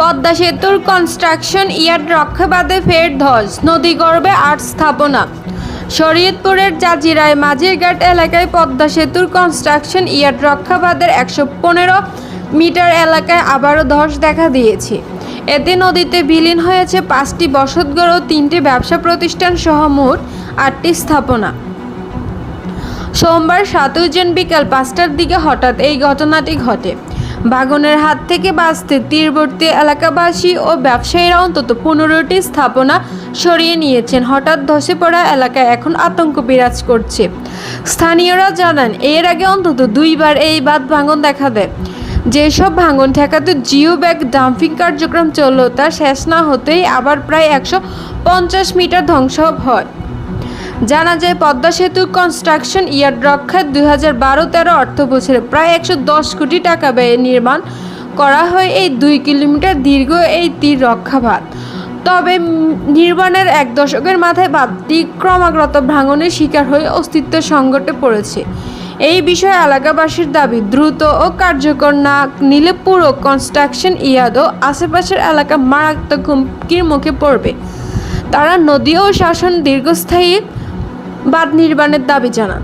পদ্মা সেতুর construction yard রক্ষাবাদে ফের ধস নদীগর্ভে আর্ট স্থাপনা। শরীয়তপুরের জাজিরায় মাঝিরঘাট এলাকায় পদ্মা সেতুর কনস্ট্রাকশন ইয়ার্ড রক্ষাবাদের একশো পনেরো মিটার এলাকায় আবারও ধস দেখা দিয়েছে। এতে নদীতে বিলীন হয়েছে পাঁচটি বসতঘর ও তিনটি ব্যবসা প্রতিষ্ঠান সহ মোট আটটি স্থাপনা। সোমবার সাতই জুন বিকাল পাঁচটার দিকে হঠাৎ এই ঘটনাটি ঘটে। বাগনের হাত থেকে বাঁচতে তীরবর্তী এলাকাবাসী ও ব্যবসায়ীরা অন্তত পনেরোটি স্থাপনা সরিয়ে নিয়েছেন। হঠাৎ ধসে পড়া এলাকায় এখন আতঙ্ক বিরাজ করছে। স্থানীয়রা জানান, এর আগে অন্তত দুইবার এই বাঁধ ভাঙন দেখা দেয়। যেসব ভাঙন ঠেকাতে জিও ব্যাগ ডাম্পিং কার্যক্রম চলল তা শেষ না হতেই আবার প্রায় একশো পঞ্চাশ মিটার ধ্বংস হয়। জানা যায় পদ্মা সেতু কনস্ট্রাকশন ইয়ার্ড রক্ষা দুই হাজার বারো তেরো অর্থ বছরে প্রায় একশো দশ কোটি টাকা ব্যয়ে নির্মাণ করা হয় এই দুই কিলোমিটার দীর্ঘ এই তীর রক্ষা বাঁধ তবে নির্মাণের এক দশকের মাথায় বাঁধটি ক্রমাগত ভাঙনের শিকার হয়ে অস্তিত্ব সংকটে পড়েছে। এই বিষয়ে এলাকাবাসীর দাবি, দ্রুত ও কার্যকর না নিলে পুরো কনস্ট্রাকশন ইয়াদ ও আশেপাশের এলাকা মারাত্মক হুমকির মুখে পড়বে। তারা নদী ও শাসন দীর্ঘস্থায়ী বাঁধ নির্মাণের দাবি জানান।